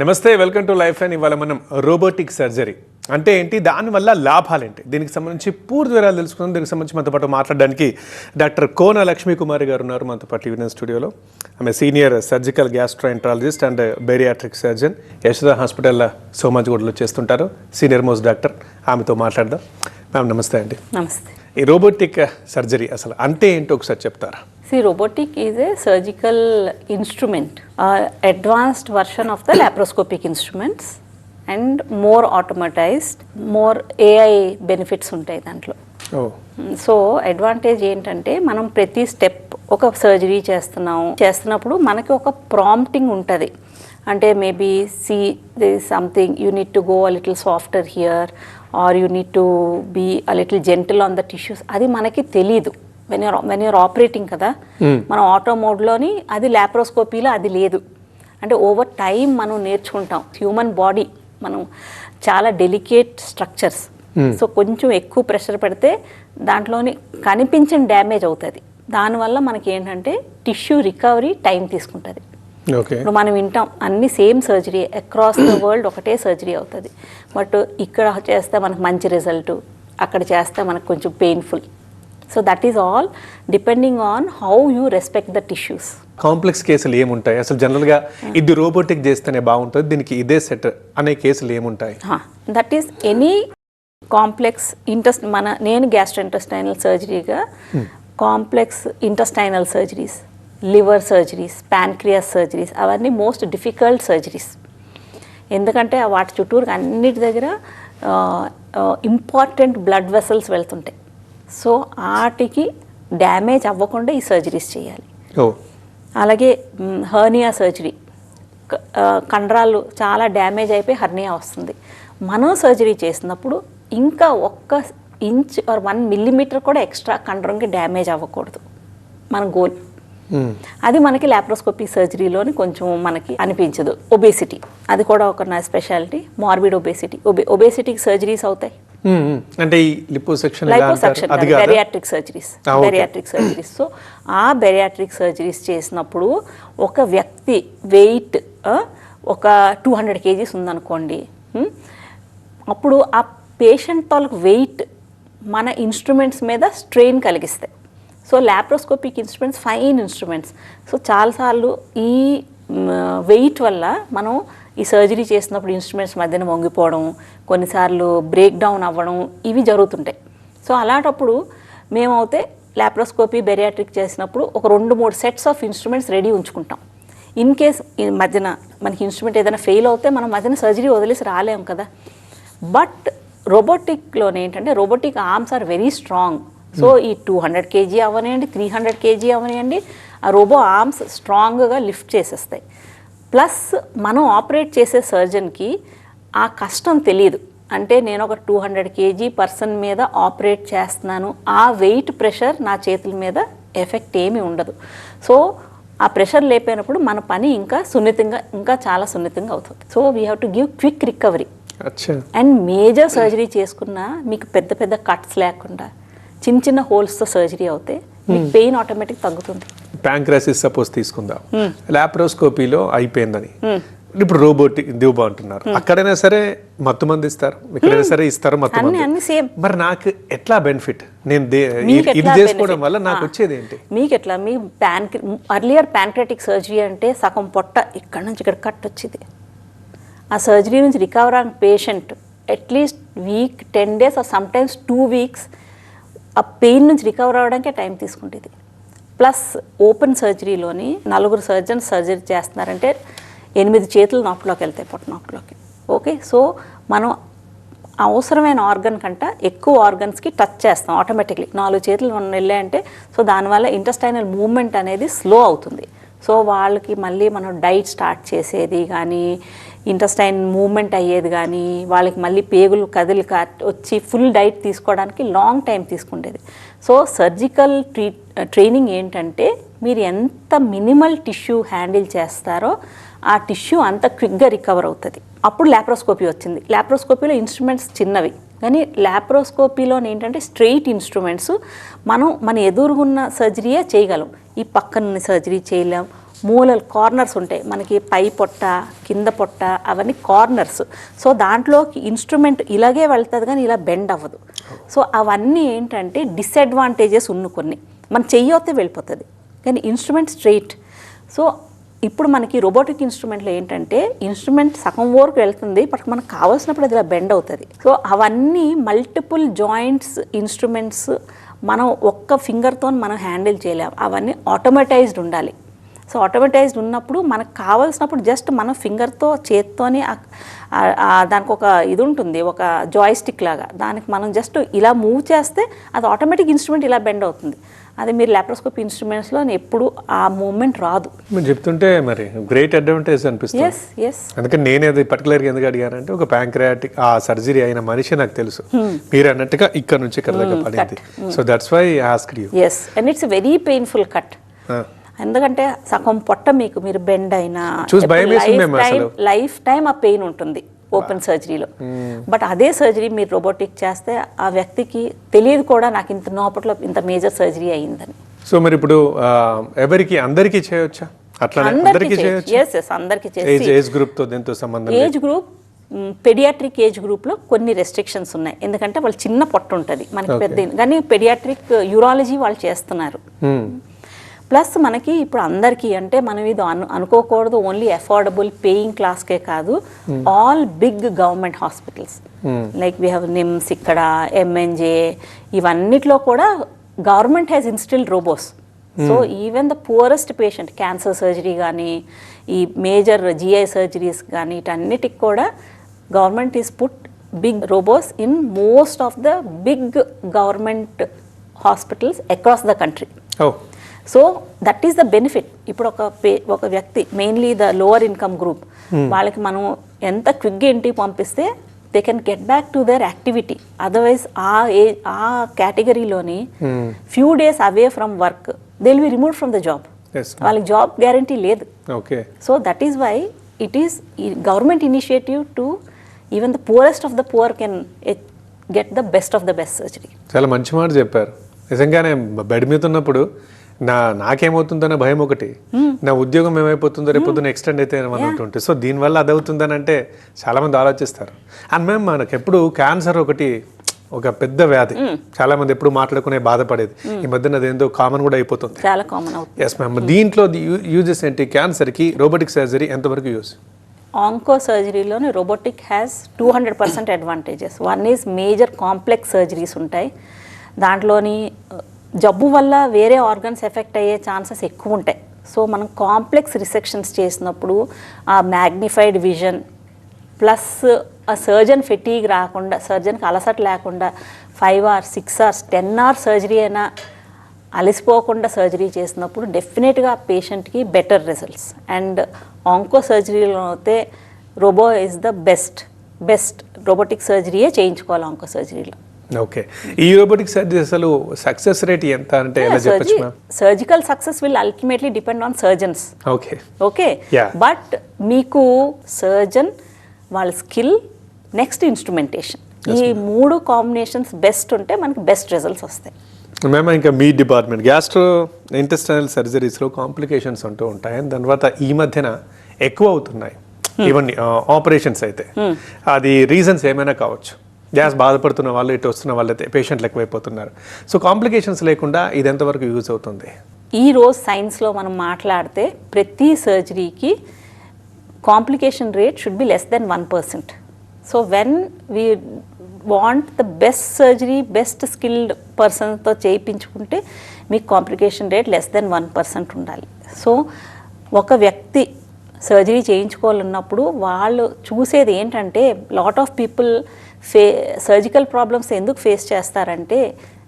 నమస్తే welcome to life and ఇవాళ మనం రోబోటిక్ సర్జరీ. అంటే ఏంటి? దానివల్ల లాభాలు ఏంటి దీనికి సంబంధించి పూర్తి వివరాలు తెలుసుకుందాం. దీనికి సంబంధించి మనతో పాటు మాట్లాడడానికి డాక్టర్ కోన లక్ష్మీ కుమారి గారు ఉన్నారు మనతో పాటు ఈవినింగ్ స్టూడియోలో. ఆమె senior surgical gastroenterologist and bariatric surgeon Yashoda hospital సోమాజిగూడలో చేస్తుంటారు. సీనియర్ మోస్ట్ డాక్టర్ ఆమెతో మాట్లాడదాం. మ్యామ్ నమస్తే అండి. నమస్తే. ఈ రోబోటిక్ సర్జరీ అసలు అంటే ఏంటో ఒకసారి చెప్తారా? See, robotic is a surgical instrument, uh, advanced version of the laparoscopic instruments and more automatized, more AI benefits ఉంటాయి దాంట్లో. సో అడ్వాంటేజ్ ఏంటంటే మనం ప్రతి స్టెప్ ఒక సర్జరీ చేస్తున్నాం. చేస్తున్నప్పుడు మనకి ఒక ప్రాంప్టింగ్ ఉంటుంది. అంటే maybe see they something you need to go a little softer here or you need to be a little gentle on the tissues అది మనకి తెలీదు. When your when your operating కదా మనం ఆటో మోడ్లోని అది ల్యాప్రోస్కోపీలో అది లేదు. అంటే ఓవర్ టైం మనం నేర్చుకుంటాం. హ్యూమన్ బాడీ మనం చాలా డెలికేట్ స్ట్రక్చర్స్ సో కొంచెం ఎక్కువ ప్రెషర్ పెడితే దాంట్లోని కనిపించిన డ్యామేజ్ అవుతుంది. దానివల్ల మనకి ఏంటంటే టిష్యూ రికవరీ టైం తీసుకుంటుంది ఇప్పుడు మనం వింటాం అన్ని same surgery across the world ఒకటే సర్జరీ అవుతుంది. బట్ ఇక్కడ చేస్తే మనకు మంచి రిజల్ట్ అక్కడ చేస్తే మనకు కొంచెం painful so that is all depending on how you respect the tissues complex కేసులు ఏముంటాయి అసలు జనరల్గా ఇది రోబోటిక్ చేస్తేనే బాగుంటుంది దీనికి ఇదే సెట్ అనే కేసులు ఏముంటాయి దట్ ఈస్ ఎనీ కాంప్లెక్స్ ఇంటెస్ట్ మన నేను gastrointestinal సర్జరీగా complex intestinal surgeries liver surgeries pancreas surgeries అవన్నీ మోస్ట్ డిఫికల్ట్ సర్జరీస్ ఎందుకంటే వాటి చుట్టూరు అన్నిటి దగ్గర ఇంపార్టెంట్ బ్లడ్ వెసల్స్ వెళ్తుంటాయి. సో వాటికి డ్యామేజ్ అవ్వకుండా ఈ సర్జరీస్ చేయాలి. అలాగే హర్నియా సర్జరీ. కండరాలు చాలా డ్యామేజ్ అయిపోయి హర్నియా వస్తుంది. మనం సర్జరీ చేసినప్పుడు ఇంకా ఒక్క ఇంచ్ ఆర్ వన్ మిల్లీమీటర్ కూడా ఎక్స్ట్రా కండరంకి డ్యామేజ్ అవ్వకూడదు. మన గోల్. అది మనకి లాప్రోస్కోపీ సర్జరీలోని కొంచెం మనకి అనిపించదు. ఒబేసిటీ. అది కూడా ఒక నా స్పెషాలిటీ. Morbid obesity. ఒబే ఒబేసిటీకి సర్జరీస్ అవుతాయి. అంటే ఈ లిపోసెక్షన్ లైపోసక్షన్ అది కాదా? Bariatric surgeries. Bariatric surgeries so ఆ బెరియాట్రిక్ సర్జరీస్ చేసినప్పుడు ఒక వ్యక్తి వెయిట్ ఒక టూ హండ్రెడ్ కేజీస్ ఉందనుకోండి? అప్పుడు ఆ పేషెంట్ తాలూకు వెయిట్ మన ఇన్స్ట్రుమెంట్స్ మీద స్ట్రెయిన్ కలిగిస్తాయి so laparoscopic instruments fine instruments so చాలాసార్లు ఈ వెయిట్ వల్ల మనం ఈ సర్జరీ చేసినప్పుడు ఇన్స్ట్రుమెంట్స్ మధ్యన వంగిపోవడం కొన్నిసార్లు బ్రేక్ డౌన్ అవ్వడం ఇవి జరుగుతుంటాయి. సో అలాంటప్పుడు మేమైతే లాప్రోస్కోపీ బెరియాట్రిక్ చేసినప్పుడు ఒక రెండు మూడు సెట్స్ ఆఫ్ ఇన్స్ట్రుమెంట్స్ రెడీ ఉంచుకుంటాం. ఇన్ కేస్ ఈ మధ్యన మనకి ఇన్స్ట్రుమెంట్ ఏదైనా ఫెయిల్ అవుతే మనం మధ్యన సర్జరీ వదిలేసి రాలేం కదా. బట్ రోబోటిక్లోనే ఏంటంటే robotic arms are very strong. So ఈ టూ హండ్రెడ్ కేజీ అవనివ్వండి త్రీ హండ్రెడ్ కేజీ అవనివ్వండి ఆ రోబో ఆర్మ్స్ స్ట్రాంగ్గా లిఫ్ట్ చేసేస్తాయి. ప్లస్ మనం ఆపరేట్ చేసే సర్జన్కి ఆ కష్టం తెలియదు అంటే నేను ఒక టూ హండ్రెడ్ కేజీ పర్సన్ మీద ఆపరేట్ చేస్తున్నాను. ఆ వెయిట్ ప్రెషర్ నా చేతుల మీద ఎఫెక్ట్ ఏమీ ఉండదు. సో ఆ ప్రెషర్ లేపోయినప్పుడు మన పని ఇంకా సున్నితంగా ఇంకా చాలా సున్నితంగా అవుతుంది. So we have to give quick recovery and major surgery చేసుకున్నా మీకు పెద్ద పెద్ద కట్స్ లేకుండా చిన్న చిన్న హోల్స్తో సర్జరీ అవుతే మీకు పెయిన్ ఆటోమేటిక్ తగ్గుతుంది. ప్యాంక్రాసిస్ సపోజ్ తీసుకుందాం. లాప్రోస్కోపీలో అయిపోయిందని. ఇప్పుడు రోబోటిక్ దివ్బా అంటున్నారు. అక్కడైనా సరే మత్తు మంది ఇస్తారు. ఎక్కడైనా సరే ఇస్తారు మత్తు అన్ని మంది. మరి నాకు ఎట్లా బెనిఫిట్? నేను ఇది- చేసుకోవడం? వల్ల నాకు. వచ్చేది ఏంటి? మీకు ఎట్లా మీ ప్యాన్ అర్లియర్ ప్యాన్క్రటిక్ సర్జరీ అంటే సగం పొట్ట ఇక్కడ నుంచి ఇక్కడ కట్ వచ్చింది. ఆ సర్జరీ నుంచి రికవర్ అయిన patient at least week ten days or sometimes two weeks ఆ పెయిన్ నుంచి రికవర్ అవ్వడానికే టైం తీసుకుంటుంది. ప్లస్ ఓపెన్ సర్జరీలోని నలుగురు సర్జన్స్ సర్జరీ చేస్తున్నారంటే ఎనిమిది చేతులు నొప్పిలోకి వెళ్తాయి పొట్ట నొప్పిలోకి ఓకే సో మనం అవసరమైన ఆర్గన్ కంట ఎక్కువ ఆర్గన్స్కి టచ్ చేస్తాం ఆటోమేటిక్లీ. నాలుగు చేతులు మనం వెళ్ళాయంటే సో దానివల్ల ఇంటెస్టైనల్ మూవ్మెంట్ అనేది స్లో అవుతుంది. సో వాళ్ళకి మళ్ళీ మనం డైట్ స్టార్ట్ చేసేది కానీ ఇంటెస్టైన్ మూవ్మెంట్ అయ్యేది కానీ వాళ్ళకి మళ్ళీ పేగులు కదిలి వచ్చి ఫుల్ డైట్ తీసుకోవడానికి లాంగ్ టైం తీసుకుండేది. సో సర్జికల్ ట్రీ ట్రైనింగ్ ఏంటంటే మీరు ఎంత మినిమల్ టిష్యూ హ్యాండిల్ చేస్తారో ఆ టిష్యూ అంత క్విక్గా రికవర్ అవుతుంది. అప్పుడు ల్యాప్రోస్కోపీ వచ్చింది. ల్యాప్రోస్కోపీలో ఇన్స్ట్రుమెంట్స్ చిన్నవి. కానీ ల్యాప్రోస్కోపీలో ఏంటంటే స్ట్రెయిట్ ఇన్స్ట్రుమెంట్స్ మనం మన ఎదురుగున్న సర్జరీయే చేయగలం. ఈ పక్కన సర్జరీ చేయలేం. మూలలు కార్నర్స్ ఉంటాయి. మనకి పై పొట్ట కింద పొట్ట అవన్నీ కార్నర్స్ సో దాంట్లోకి ఇన్స్ట్రుమెంట్ ఇలాగే వెళ్తుంది కానీ ఇలా బెండ్ అవ్వదు. సో అవన్నీ ఏంటంటే డిసడ్వాంటేజెస్ ఉన్న కొన్ని. మనం చెయ్యొత్తే వెళ్ళిపోతుంది. కానీ ఇన్స్ట్రుమెంట్ స్ట్రైట్ సో ఇప్పుడు మనకి రోబోటిక్ ఇన్స్ట్రుమెంట్లో ఏంటంటే ఇన్స్ట్రుమెంట్ సగం వరకు వెళ్తుంది బట్ మనకు కావాల్సినప్పుడు అది ఇలా బెండ్ అవుతుంది. సో అవన్నీ మల్టిపుల్ జాయింట్స్ ఇన్స్ట్రుమెంట్స్ మనం ఒక్క ఫింగర్తో మనం హ్యాండిల్ చేయలేము అవన్నీ ఆటోమేటైజ్డ్ ఉండాలి. సో ఆటోమేటైజ్డ్ ఉన్నప్పుడు మనకు కావాల్సినప్పుడు జస్ట్ మన ఫింగర్తో చేత్తోని దానికి ఒక ఇది ఉంటుంది ఒక జాయిస్టిక్ లాగా. దానికి మనం జస్ట్ ఇలా మూవ్ చేస్తే అది ఆటోమేటిక్ ఇన్స్ట్రుమెంట్ ఇలా బెండ్ అవుతుంది. అది మీరు ల్యాప్రోస్కోప్ ఇన్స్ట్రుమెంట్స్లో ఎప్పుడు ఆ మూమెంట్ రాదు. మీరు చెప్తుంటే మరి గ్రేట్ అడ్వాంటేజ్ అనిపిస్తుంది. ఎస్ ఎస్ అందుకని నేను అది పర్టికులర్గా ఎందుకు అడిగానంటే ఒక ప్యాంక్రియాటిక్ ఆ సర్జరీ అయిన మనిషి నాకు తెలుసు. మీరు అన్నట్టుగా ఇక్కడ నుంచి ఇక్కడ దాకా పడింది so that's why ask you yes and it's very painful cut ఎందుకంటే సగం పొట్ట మీకు మీరు బెండ్ అయినా మేము అసలు. లైఫ్ టైం ఆ పెయిన్ ఉంటుంది ఓపెన్ సర్జరీలో బట్ అదే సర్జరీ మీరు రోబోటిక్ చేస్తే ఆ వ్యక్తికి తెలియదు కూడా నాకు ఇంత నోపట్లో ఇంత మేజర్ సర్జరీ అయ్యిందని. సో మరి ఇప్పుడు ఎవరికి అందరికీ చేయొచ్చా? అందరికీ చేయొచ్చు. ఏజ్ గ్రూప్తో దీంతో సంబంధం లేదు. ఏజ్ గ్రూప్ పెడియాట్రిక్ ఏజ్ గ్రూప్లో కొన్ని రెస్ట్రిక్షన్స్ ఉన్నాయి. ఎందుకంటే వాళ్ళు చిన్న పొట్ట ఉంటుంది. మనకి పెద్ద కానీ పెడియాట్రిక్ యూరాలజీ వాళ్ళు చేస్తున్నారు. Hmm. ప్లస్ మనకి ఇప్పుడు అందరికీ అంటే మనం ఇది అను అనుకోకూడదు ఓన్లీ అఫోర్డబుల్ పేయింగ్ క్లాస్కే కాదు. All big government hospitals. Like we have NIMS ఇక్కడ ఎంఎన్జే ఇవన్నిట్లో కూడా government has instilled robos. So even the poorest patient cancer surgery కానీ ఈ మేజర్ జిఐ సర్జరీస్ కానీ వీటన్నిటికి కూడా government is put big robos in most of the big government hospitals across the country. So that is the benefit ఇప్పుడు ఒక పే ఒక వ్యక్తి mainly the lower income group వాళ్ళకి మనం ఎంత క్విక్గా ఇంటికి పంపిస్తే they can get back to their activity otherwise ఆ ఏ ఆ కేటగిరీలోని few days away from work they will be remove from the job వాళ్ళకి జాబ్ గ్యారంటీ లేదు. Okay so that is why it is government initiative to even the poorest of the poor can get the best of the best surgery చాలా మంచి మాట చెప్పారు. నిజంగానే bed మీద ఉన్నప్పుడు నా నాకేమవుతుందన్న భయం ఒకటి. నా ఉద్యోగం ఏమైపోతుందో రేపు పొద్దున్న ఎక్స్టెండ్ అయితే ఉంటుంది సో దీనివల్ల అది అవుతుందని అంటే చాలా మంది ఆలోచిస్తారు. అండ్ మ్యామ్ మనకు ఎప్పుడు క్యాన్సర్ ఒకటి ఒక పెద్ద వ్యాధి. చాలా మంది ఎప్పుడు మాట్లాడుకునే బాధపడేది. ఈ మధ్యన అదేందో కామన్ కూడా అయిపోతుంది. చాలా కామన్ అవుతుంది. ఎస్ మ్యామ్ దీంట్లో యూజెస్ ఏంటి? క్యాన్సర్కి రోబోటిక్ సర్జరీ ఎంతవరకు use onco సర్జరీలోని robotic has two hundred percent advantages one is major complex surgeries ఉంటాయి. దాంట్లోని జబ్బు వల్ల వేరే ఆర్గన్స్ ఎఫెక్ట్ అయ్యే ఛాన్సెస్ ఎక్కువ ఉంటాయి. సో మనం కాంప్లెక్స్ రిసెక్షన్స్ చేసినప్పుడు ఆ మ్యాగ్నిఫైడ్ విజన్ ప్లస్ ఆ సర్జన్ ఫెటీగ్ రాకుండా సర్జన్కి అలసట లేకుండా five hours six hours ten hours surgery అయినా అలసిపోకుండా సర్జరీ చేసినప్పుడు డెఫినెట్గా పేషెంట్కి బెటర్ రిజల్ట్స్. అండ్ ఆంకో సర్జరీలో అయితే robo is the best best robotic సర్జరీయే చేయించుకోవాలి ఆంకో సర్జరీలో. ఓకే. ఈ రోబోటిక్ సర్జరీ అసలు సక్సెస్ రేట్ ఎంత అంటే ఎలా చెప్పొచ్చు ma'am surgical success will ultimately depend on surgeons okay. Okay. But మీకు సర్జన్ వాళ్ళ స్కిల్ నెక్స్ట్ ఇన్స్ట్రుమెంటేషన్ ఈ మూడు కాంబినేషన్స్ బెస్ట్ ఉంటే మనకి బెస్ట్ రిజల్ట్స్ వస్తాయి. మేము ఇంకా మీ డిపార్ట్మెంట్ గ్యాస్ట్రో ఇంటెస్టైనల్ సర్జరీస్లో కాంప్లికేషన్స్ ఉంటూ ఉంటాయి. తర్వాత ఈ మధ్యన ఎక్కువ అవుతున్నాయి. ఈవెన్ ఆపరేషన్స్ అయితే. అది రీజన్స్ ఏమైనా కావచ్చు? గ్యాస్ బాధపడుతున్న వాళ్ళు ఇటు వస్తున్న వాళ్ళైతే పేషెంట్లు ఎక్కువైపోతున్నారు సో కాంప్లికేషన్స్ లేకుండా ఇది ఎంతవరకు యూజ్ అవుతుంది? ఈ రోజు సైన్స్లో మనం మాట్లాడితే ప్రతి సర్జరీకి complication rate should be less than one percent so when we want the best surgery best skilled పర్సన్తో చేయించుకుంటే మీకు complication rate less than one percent ఉండాలి. సో ఒక వ్యక్తి సర్జరీ చేయించుకోవాలన్నప్పుడు వాళ్ళు చూసేది ఏంటంటే లాట్ ఆఫ్ పీపుల్ ఫే సర్జికల్ ప్రాబ్లమ్స్ ఎందుకు ఫేస్ చేస్తారంటే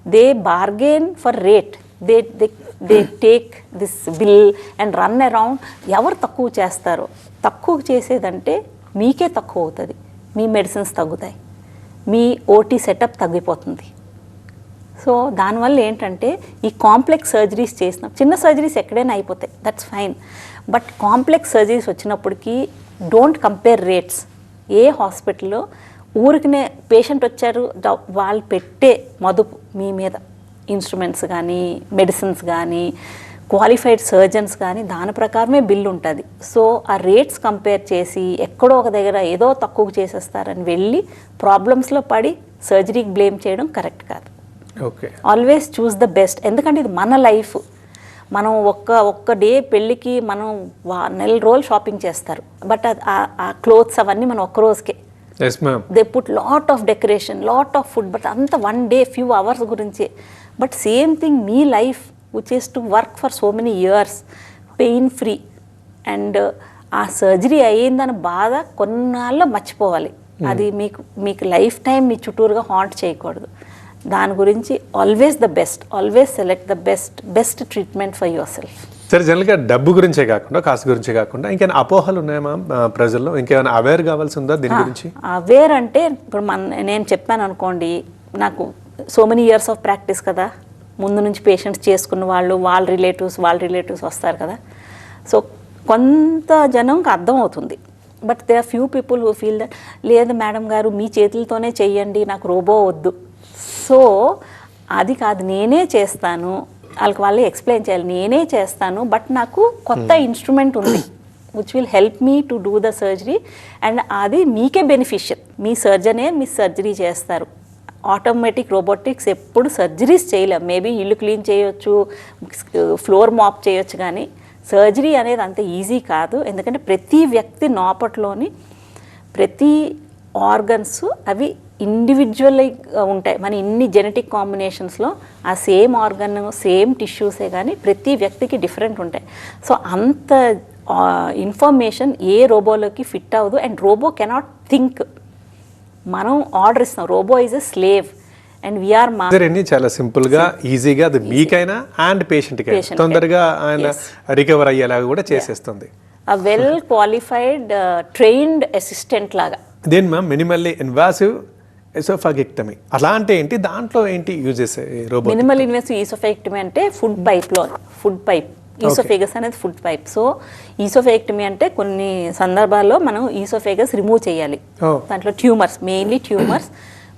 they bargain for rate they they they take this bill and run around ఎవరు తక్కువ చేస్తారో? తక్కువ చేసేదంటే మీకే తక్కువ అవుతుంది. మీ మెడిసిన్స్ తగ్గుతాయి. మీ ఓటీ సెటప్ తగ్గిపోతుంది. సో దానివల్ల ఏంటంటే ఈ కాంప్లెక్స్ సర్జరీస్ చేసిన చిన్న సర్జరీస్ ఎక్కడైనా అయిపోతాయి. That's fine but complex surgeries వచ్చినప్పటికీ డోంట్ కంపేర్ రేట్స్ ఏ హాస్పిటల్లో ఊరికనే పేషెంట్ వచ్చారు వాళ్ళు పెట్టే మదుపు మీ మీద ఇన్స్ట్రుమెంట్స్ కానీ మెడిసిన్స్ కానీ క్వాలిఫైడ్ సర్జన్స్ కానీ దాని ప్రకారమే బిల్ ఉంటుంది. సో ఆ రేట్స్ కంపేర్ చేసి ఎక్కడో ఒక దగ్గర ఏదో తక్కువ చేసేస్తారని వెళ్ళి ప్రాబ్లమ్స్లో పడి సర్జరీకి బ్లేమ్ చేయడం కరెక్ట్ కాదు. Okay. Always choose the best ఎందుకంటే ఇది మన లైఫ్ మనం ఒక్క ఒక్క డే పెళ్ళికి మనం వా- నెల రోజులు షాపింగ్ చేస్తారు. బట్ ఆ క్లోత్స్ అవన్నీ మనం ఒక్క రోజుకే they put lot of decoration lot of food but అంత వన్ డే ఫ్యూ అవర్స్ గురించే. But same thing me life which is to work for so many years pain free and ఆ surgery అయ్యిందని బాధ కొన్నాళ్ళు మర్చిపోవాలి. అది మీకు మీకు లైఫ్ టైం మీ చుట్టూరుగా హాంట్ చేయకూడదు. దాని గురించి always the best always select the best best treatment for yourself సరే జనరల్గా డబ్బు గురించే కాకుండా కాస్ట్ గురించే కాకుండా ఇంకేమైనా అపోహలు ఉన్నాయా మ్యామ్ ప్రజల్లో? ఇంకేమైనా అవేర్ కావాల్సి ఉందా దీని గురించి? అవేర్ అంటే ఇప్పుడు మన నేను చెప్పాను అనుకోండి నాకు so many years of practice కదా. ముందు నుంచి పేషెంట్స్ చేసుకున్న వాళ్ళు వాళ్ళ రిలేటివ్స్ వాళ్ళ రిలేటివ్స్ వస్తారు కదా. సో కొంత జనంకి అర్థం అవుతుంది. But they are few people who feel that లేదు మేడం గారు మీ చేతులతోనే చెయ్యండి నాకు రోబో వద్దు. సో అది కాదు నేనే చేస్తాను వాళ్ళకి వాళ్ళు ఎక్స్ప్లెయిన్ చేయాలి. నేనే చేస్తాను బట్ నాకు కొత్త ఇన్స్ట్రుమెంట్ ఉంది which will help me to do the surgery and అది మీకే బెనిఫిషియల్ మీ సర్జనే మీ సర్జరీ చేస్తారు. ఆటోమేటిక్ రోబోటిక్స్ ఎప్పుడు సర్జరీస్ చేయలేం. మేబీ ఇల్లు క్లీన్ చేయొచ్చు ఫ్లోర్ మాప్ చేయొచ్చు కానీ సర్జరీ అనేది అంత ఈజీ కాదు. ఎందుకంటే ప్రతి వ్యక్తి నాపట్లోని ప్రతి ఆర్గన్స్ అవి ఇండివిజువల్ ఉంటాయి. మన ఇన్ని జెనెటిక్ కాంబినేషన్స్లో ఆ సేమ్ ఆర్గన్ సేమ్ టిష్యూసే కానీ ప్రతి వ్యక్తికి డిఫరెంట్ ఉంటాయి. సో అంత ఇన్ఫర్మేషన్ ఏ రోబోలోకి ఫిట్ అవ్వదు. అండ్ రోబో కెనాట్ థింక్ మనం ఆర్డర్ ఇస్తాం robo is a slave and we are సర్జరీని చాలా సింపుల్గా ఈజీగా అది మీకైనా అండ్ పేషెంట్. తొందరగా ఆయన రికవర్ అయ్యేలాగా కూడా చేసేస్తుంది. వెల్ క్వాలిఫైడ్ ట్రైన్డ్ అసిస్టెంట్ లాగా. దేని మ్యామ్? Minimally invasive ఎసోఫాగిక్టమీ. అలా అంటే ఏంటి? దాంట్లో ఏంటి uses robot minimal invasive oesophagectomy అంటే ఫుడ్ పైప్లో ఫుడ్ పైప్ ఈసోఫేగస్ అనేది ఫుడ్ పైప్ సో ఈసోఫెక్టమీ అంటే కొన్ని సందర్భాల్లో మనం ఈసోఫేగస్ రిమూవ్ చేయాలి. దాంట్లో ట్యూమర్స్ మెయిన్లీ ట్యూమర్స్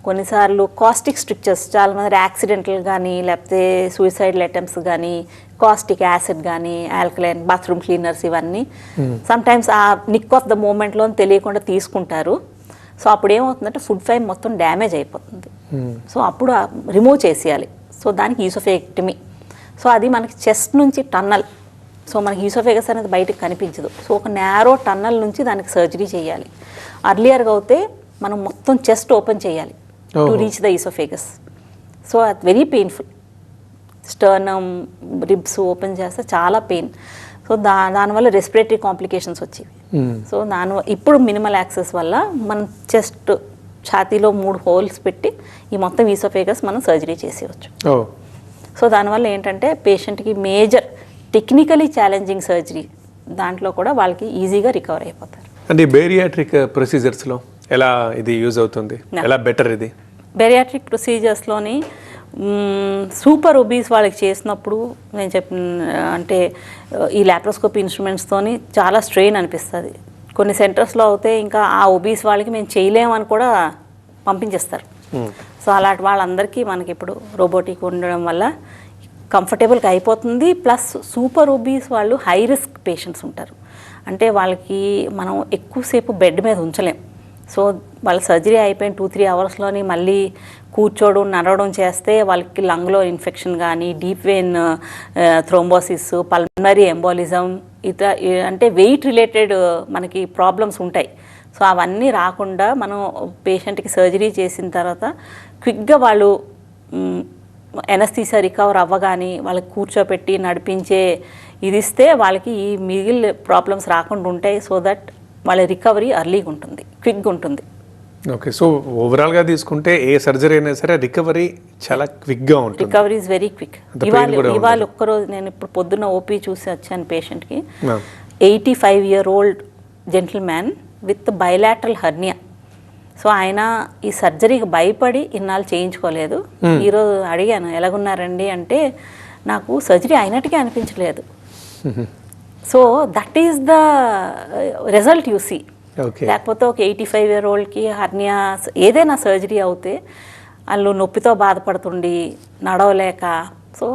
కొన్నిసార్లు కాస్టిక్ స్ట్రిక్చర్స్ చాలా మంది యాక్సిడెంటల్ కానీ లేకపోతే సూసైడ్ అటెంప్ట్స్ కానీ కాస్టిక్ యాసిడ్ కానీ ఆల్కలైన్ బాత్రూమ్ క్లీనర్స్ ఇవన్నీ. సమ్ టైమ్స్ ఆ నిక్ ఆఫ్ ద మూమెంట్లో తెలియకుండా తీసుకుంటారు. సో అప్పుడు ఏమవుతుందంటే ఫుడ్ ఫైమ్ మొత్తం డ్యామేజ్ అయిపోతుంది. సో అప్పుడు రిమూవ్ చేసేయాలి. సో దానికి ఈసోఫెక్టమీ సో అది మనకి చెస్ట్ నుంచి టన్నల్ సో మనకి ఈసోఫేగస్ అనేది బయటకు కనిపించదు. సో ఒక నేరో టన్నల్ నుంచి దానికి సర్జరీ చేయాలి. అర్లియర్గా అయితే మనం మొత్తం చెస్ట్ ఓపెన్ చేయాలి to. Reach the oesophagus so అది very painful sternum ribs open చేస్తే చాలా పెయిన్ సో దా దానివల్ల రెస్పిరేటరీ కాంప్లికేషన్స్ వచ్చేవి. సో దాని ఇప్పుడు మినిమల్ యాక్సెస్ వల్ల మనం చెస్ట్ ఛాతీలో మూడు హోల్స్ పెట్టి ఈ మొత్తం ఈసోఫేగస్ మనం సర్జరీ చేసేయచ్చు. ఓ. సో దానివల్ల ఏంటంటే పేషెంట్కి మేజర్ టెక్నికలీ ఛాలెంజింగ్ సర్జరీ దాంట్లో కూడా వాళ్ళకి ఈజీగా రికవర్ అయిపోతారు. అంటే బేరియాట్రిక్ ప్రొసీజర్స్లో ఎలా ఇది యూజ్ అవుతుంది? ఎలా బెటర్ ఇది? బెరియాట్రిక్ ప్రొసీజర్స్లోని సూపర్ ఒబీస్ వాళ్ళకి చేసినప్పుడు నేను చెప్పిన అంటే ఈ లాప్రోస్కోపీ ఇన్స్ట్రుమెంట్స్తోని చాలా స్ట్రెయిన్ అనిపిస్తుంది. కొన్ని సెంటర్స్లో అయితే ఇంకా ఆ ఒబీస్ వాళ్ళకి మేము చేయలేమని కూడా పంపించేస్తారు. సో అలాంటి వాళ్ళందరికీ మనకి ఇప్పుడు రోబోటిక్ ఉండడం వల్ల కంఫర్టబుల్గా అయిపోతుంది. ప్లస్ సూపర్ ఒబీస్ వాళ్ళు హై రిస్క్ పేషెంట్స్ ఉంటారు. అంటే వాళ్ళకి మనం ఎక్కువసేపు బెడ్ మీద ఉంచలేం. సో వాళ్ళ సర్జరీ అయిపోయిన టూ త్రీ అవర్స్లోని మళ్ళీ కూర్చోడం నడవడం చేస్తే వాళ్ళకి లంగ్లో ఇన్ఫెక్షన్ కానీ deep vein thrombosis pulmonary embolism ఇత అంటే వెయిట్ రిలేటెడ్ మనకి ప్రాబ్లమ్స్ ఉంటాయి. సో అవన్నీ రాకుండా మనం పేషెంట్కి సర్జరీ చేసిన తర్వాత క్విక్గా వాళ్ళు ఎనస్థీసా రికవర్ అవ్వగాని వాళ్ళకి కూర్చోపెట్టి నడిపించే ఇది ఇస్తే వాళ్ళకి ఈ మిగిలిన ప్రాబ్లమ్స్ రాకుండా ఉంటాయి. సో దట్ వాళ్ళ రికవరీ అర్లీగా ఉంటుంది క్విక్గా ఉంటుంది. ఓకే సో ఓవరాల్గా తీసుకుంటే ఏ సర్జరీ అయినా సరే రికవరీ చాలా క్విక్గా ఉంటుంది. రికవరీ ఇస్ వెరీ క్విక్ ఇవాళ ఇవాళ ఒక్కరోజు నేను ఇప్పుడు పొద్దున్న ఓపీ చూసి వచ్చాను పేషెంట్కి Ma'am. Eighty five year old gentleman with bilateral hernia so ఆయన ఈ సర్జరీకి భయపడి ఇన్నాళ్ళు చేయించుకోలేదు. ఈరోజు అడిగాను ఎలాగున్నారండి అంటే నాకు సర్జరీ అయినట్టుగా అనిపించలేదు. So that is the result you see లేకపోతే ఒక ఎయిటీ ఫైవ్ ఇయర్ ఓల్డ్కి హర్నియా ఏదైనా సర్జరీ అవుతే వాళ్ళు నొప్పితో బాధపడుతుండి నడవలేక సో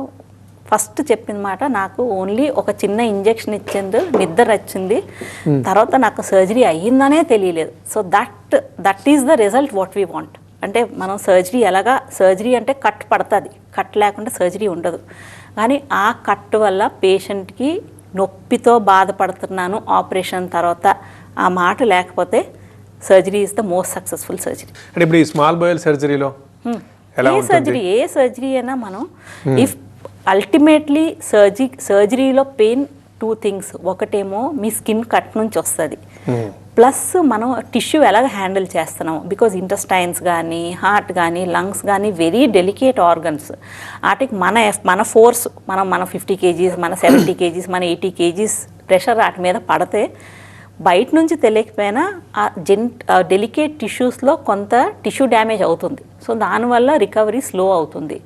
ఫస్ట్ చెప్పిన మాట నాకు ఓన్లీ ఒక చిన్న ఇంజెక్షన్ ఇచ్చింది నిద్ర వచ్చింది. తర్వాత నాకు సర్జరీ అయ్యిందనే తెలియలేదు. So that that is the result what we want. అంటే మనం సర్జరీ ఎలాగా సర్జరీ అంటే కట్ పడుతుంది. కట్ లేకుండా సర్జరీ ఉండదు. కానీ ఆ కట్ వల్ల పేషెంట్కి నొప్పితో బాధపడుతున్నాను ఆపరేషన్ తర్వాత. ఆ మాట లేకపోతే surgery is the most successful surgery. అంటే ఇప్పుడు ఈ స్మాల్ బాయిల్ సర్జరీలో ఏ సర్జరీ ఏ సర్జరీ అయినా మనం ఇఫ్ అల్టిమేట్లీ సర్జీ సర్జరీలో పెయిన్ టూ థింగ్స్ ఒకటేమో మీ స్కిన్ కట్ నుంచి వస్తుంది. ప్లస్ మనం టిష్యూ ఎలాగ హ్యాండిల్ చేస్తున్నాం? బికాజ్ ఇంటెస్టైన్స్ కానీ హార్ట్ కానీ లంగ్స్ కానీ వెరీ డెలికేట్ ఆర్గన్స్. వాటికి మన మన ఫోర్స్ మనం మన ఫిఫ్టీ కేజీస్ మన సెవెంటీ కేజీస్ మన ఎయిటీ కేజీస్ ప్రెషర్ వాటి మీద పడితే బయట నుంచి తెలియకపోయినా ఆ జెన్ డెలికేట్ టిష్యూస్లో కొంత టిష్యూ డ్యామేజ్ అవుతుంది. సో దానివల్ల రికవరీ స్లో అవుతుంది.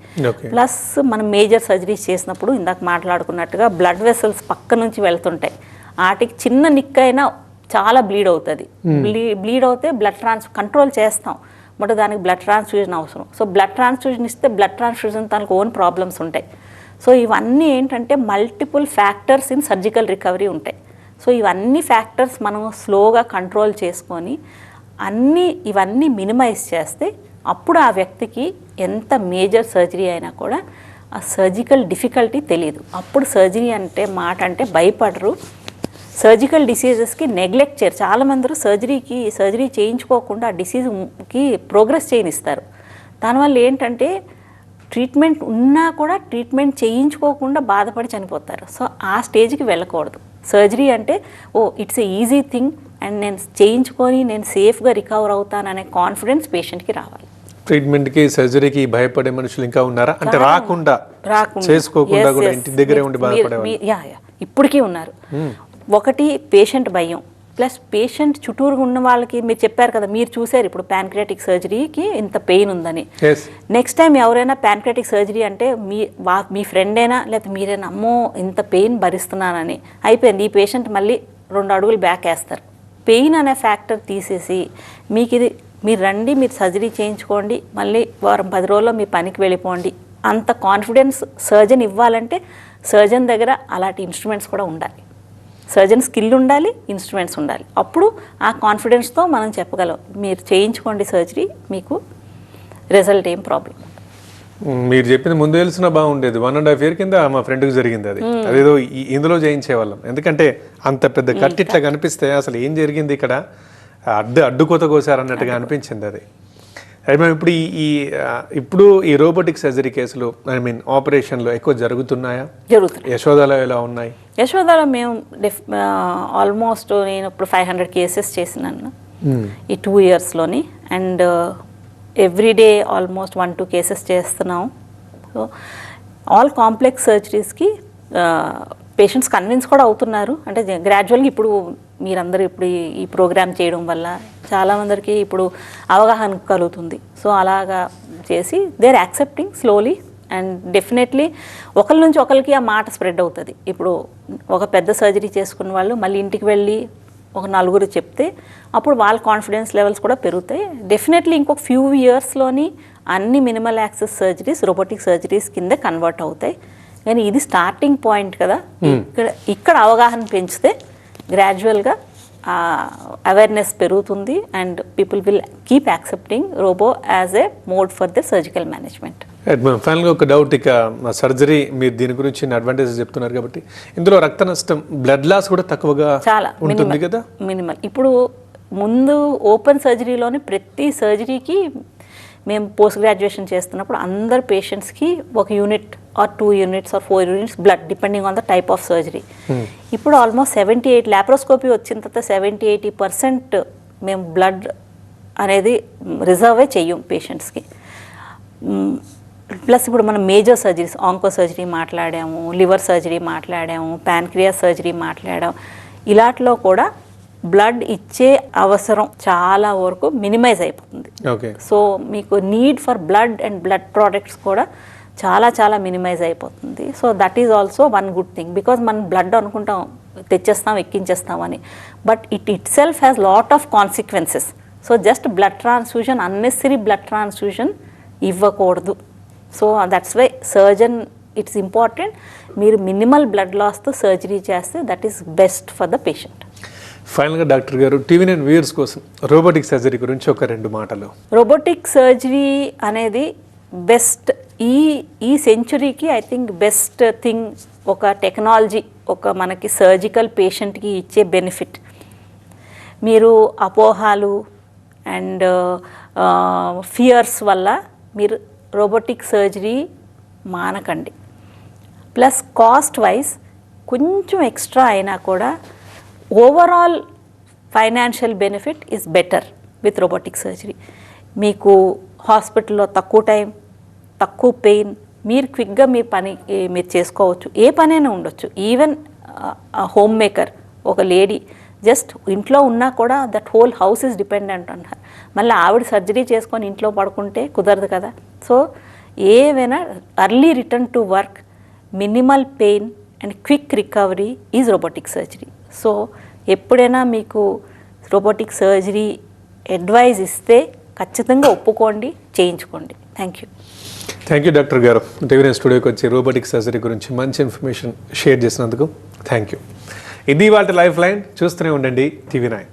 ప్లస్ మనం మేజర్ సర్జరీస్ చేసినప్పుడు ఇందాక మాట్లాడుకున్నట్టుగా బ్లడ్ వెసల్స్ పక్క నుంచి వెళ్తుంటాయి. వాటికి చిన్న నిక్ అయినా చాలా బ్లీడ్ అవుతుంది. బ్లీ బ్లీడ్ అవుతే బ్లడ్ ట్రాన్స్ కంట్రోల్ చేస్తాం. బట్ దానికి బ్లడ్ ట్రాన్స్ఫ్యూజన్ అవసరం. సో బ్లడ్ ట్రాన్స్ఫ్యూజన్ ఇస్తే బ్లడ్ ట్రాన్స్ఫ్యూజన్ తనకు ఓన్ ప్రాబ్లమ్స్ ఉంటాయి. సో ఇవన్నీ ఏంటంటే multiple factors in surgical recovery ఉంటాయి. సో ఇవన్నీ ఫ్యాక్టర్స్ మనం స్లోగా కంట్రోల్ చేసుకొని అన్నీ ఇవన్నీ మినిమైజ్ చేస్తే అప్పుడు ఆ వ్యక్తికి ఎంత మేజర్ సర్జరీ అయినా కూడా ఆ సర్జికల్ డిఫికల్టీ తెలియదు. అప్పుడు సర్జరీ అంటే మాట అంటే భయపడరు. సర్జికల్ డిసీజెస్కి నెగ్లెక్ట్ చేయరు. చాలామంది సర్జరీకి సర్జరీ చేయించుకోకుండా ఆ డిసీజ్కి ప్రోగ్రెస్ చేయనిస్తారు. దానివల్ల ఏంటంటే ట్రీట్మెంట్ ఉన్నా కూడా ట్రీట్మెంట్ చేయించుకోకుండా బాధపడి చనిపోతారు. సో ఆ స్టేజ్కి వెళ్ళకూడదు. సర్జరీ అంటే ఓ it's a easy thing and నేను చేయించుకొని నేను సేఫ్గా రికవర్ అవుతాననే కాన్ఫిడెన్స్ పేషెంట్కి రావాలి. ట్రీట్మెంట్కి సర్జరీకి భయపడే మనుషులు ఇంకా ఉన్నారా? అంటే రాకుండా రాకుండా. చేసుకోకుండా కూడా. ఇంటి దగ్గరే ఉండి బాధపడే యా యా. ఇప్పటికీ ఉన్నారు. ఒకటి పేషెంట్ భయం. ప్లస్ పేషెంట్ చుట్టూరు ఉన్న వాళ్ళకి మీరు చెప్పారు కదా మీరు చూసారు ఇప్పుడు ప్యాన్క్రియాటిక్ సర్జరీకి ఇంత పెయిన్ ఉందని. నెక్స్ట్ టైం ఎవరైనా ప్యాన్క్రియాటిక్ సర్జరీ అంటే మీ వా మీ ఫ్రెండ్ అయినా లేకపోతే మీరైనా అమ్మో ఇంత పెయిన్ భరిస్తున్నానని అయిపోయింది. ఈ పేషెంట్ మళ్ళీ రెండు అడుగులు బ్యాక్ వేస్తారు. పెయిన్ అనే ఫ్యాక్టర్ తీసేసి మీకు ఇది మీరు రండి మీరు సర్జరీ చేయించుకోండి మళ్ళీ వారం పది రోజుల్లో మీ పనికి వెళ్ళిపోండి. అంత కాన్ఫిడెన్స్ సర్జన్ ఇవ్వాలంటే సర్జన్ దగ్గర అలాంటి ఇన్స్ట్రుమెంట్స్ కూడా ఉండాలి. సర్జన్ స్కిల్ ఉండాలి ఇన్స్ట్రుమెంట్స్ ఉండాలి. అప్పుడు ఆ కాన్ఫిడెన్స్తో మనం చెప్పగలం మీరు చేయించుకోండి సర్జరీ మీకు రిజల్ట్ ఏం ప్రాబ్లం. మీరు చెప్పింది ముందు తెలిసిన బాగుండేది. వన్ అండ్ హాఫ్ ఇయర్ కింద మా ఫ్రెండ్కి జరిగింది అది. అదేదో ఇందులో చేయించేవాళ్ళం. ఎందుకంటే అంత పెద్ద కట్ ఇట్లా కనిపిస్తే అసలు ఏం జరిగింది ఇక్కడ? అడ్డు అడ్డుకోత కోసారు అన్నట్టుగా అనిపించింది అది. అయితే మేము ఇప్పుడు ఈ ఇప్పుడు ఈ రోబోటిక్ సర్జరీ కేసులు ఐ మీన్ ఆపరేషన్లు ఎక్కువ జరుగుతున్నాయా? జరుగుతుంది యశోదలో ఎలా ఉన్నాయి? యశోదలో మేము ఆల్మోస్ట్ నేను ఇప్పుడు ఫైవ్ హండ్రెడ్ కేసెస్ చేసినాను. ఈ two ఇయర్స్లోని and everyday almost one two cases చేస్తున్నాం. సో ఆల్ కాంప్లెక్స్ సర్జరీస్కి పేషెంట్స్ కన్విన్స్ కూడా అవుతున్నారు. అంటే గ్రాడ్యువల్గా ఇప్పుడు మీరందరూ ఇప్పుడు ఈ- ప్రోగ్రామ్ చేయడం వల్ల చాలామందికి ఇప్పుడు అవగాహన కలుగుతుంది. సో అలాగా చేసి they are accepting slowly and definitely ఒకరి నుంచి ఒకరికి ఆ మాట స్ప్రెడ్ అవుతుంది. ఇప్పుడు ఒక పెద్ద సర్జరీ చేసుకున్న వాళ్ళు మళ్ళీ ఇంటికి వెళ్ళి ఒక నలుగురు చెప్తే అప్పుడు వాళ్ళ కాన్ఫిడెన్స్ లెవెల్స్ కూడా పెరుగుతాయి. డెఫినెట్లీ ఇంకొక ఫ్యూ ఇయర్స్లోని అన్ని minimal access surgeries robotic surgeries కింద కన్వర్ట్ అవుతాయి. కానీ ఇది స్టార్టింగ్ పాయింట్ కదా. ఇక్కడ ఇక్కడ అవగాహన పెంచితే గ్రాడ్యువల్గా అవేర్నెస్ పెరుగుతుంది and people will keep accepting robo as a mode for the surgical management ఫైనల్గా ఒక డౌట్ ఇక సర్జరీ మీరు దీని గురించి అడ్వాంటేజెస్ చెప్తున్నారు కాబట్టి ఇందులో రక్త నష్టం బ్లడ్ లాస్ కూడా తక్కువగా చాలా ఉంటుంది కదా? మినిమల్ ఇప్పుడు ముందు ఓపెన్ సర్జరీలోని ప్రతి సర్జరీకి మేము పోస్ట్ గ్రాడ్యుయేషన్ చేస్తున్నప్పుడు అందరు పేషెంట్స్కి ఒక unit or two units or four units blood depending on the type of surgery. ఇప్పుడు ఆల్మోస్ట్ సెవెంటీ ఎయిట్ ల్యాప్రోస్కోపీ వచ్చిన తర్వాత సెవెంటీ ఎయిటీ పర్సెంట్ మేము బ్లడ్ అనేది రిజర్వే చెయ్యం పేషెంట్స్కి. ప్లస్ ఇప్పుడు మనం మేజర్ సర్జరీస్ ఆంకో సర్జరీ మాట్లాడాము లివర్ సర్జరీ మాట్లాడాము ప్యాన్క్రియాస్ సర్జరీ మాట్లాడాము ఇలాట్లో కూడా బ్లడ్ ఇచ్చే అవసరం చాలా వరకు మినిమైజ్ అయిపోతుంది. ఓకే సో మీకు need for blood and blood products కూడా చాలా చాలా మినిమైజ్ అయిపోతుంది. So that is also one good thing because మనం బ్లడ్ అనుకుంటాం తెచ్చేస్తాం ఎక్కించేస్తాం అని. But it itself has lot of consequences so just blood transfusion unnecessary blood transfusion ఇవ్వకూడదు. So that's why surgeon it's important మీరు మినిమల్ బ్లడ్ లాస్తో surgery చేస్తే that is best for the patient ఫైనల్గా డాక్టర్ గారు టీవీ నైన్ వ్యూయర్స్ కోసం robotic surgery గురించి ఒక రెండు మాటలు. రోబోటిక్ సర్జరీ అనేది బెస్ట్ ఈ ఈ సెంచురీకి ఐ థింక్ బెస్ట్ థింగ్ ఒక టెక్నాలజీ ఒక మనకి సర్జికల్ పేషెంట్కి ఇచ్చే బెనిఫిట్. మీరు అపోహాలు అండ్ ఫియర్స్ వల్ల మీరు రోబోటిక్ సర్జరీ మానకండి. ప్లస్ కాస్ట్ వైజ్ కొంచెం ఎక్స్ట్రా అయినా కూడా overall financial benefit is better with robotic surgery మీకు హాస్పిటల్లో తక్కువ టైం తక్కువ పెయిన్ మీరు క్విక్గా మీ పని మీరు చేసుకోవచ్చు. ఏ పనైనా ఉండొచ్చు. ఈవెన్ హోమ్ మేకర్ ఒక లేడీ జస్ట్ ఇంట్లో ఉన్నా కూడా that whole house is dependent అంటారు మళ్ళీ ఆవిడ సర్జరీ చేసుకొని ఇంట్లో పడుకుంటే కుదరదు కదా. సో ఏవైనా early return to work minimal pain and quick recovery is robotic surgery so ఎప్పుడైనా మీకు రోబోటిక్ సర్జరీ అడ్వైజ్ ఇస్తే ఖచ్చితంగా ఒప్పుకోండి చేయించుకోండి. Thank you thank you doctor గారు టీవీ స్టూడియోకి వచ్చి రోబోటిక్ సర్జరీ గురించి మంచి ఇన్ఫర్మేషన్ షేర్ చేసినందుకు థ్యాంక్ యూ ఇది వాటి లైఫ్ లైన్ చూస్తూనే ఉండండి. TV nine.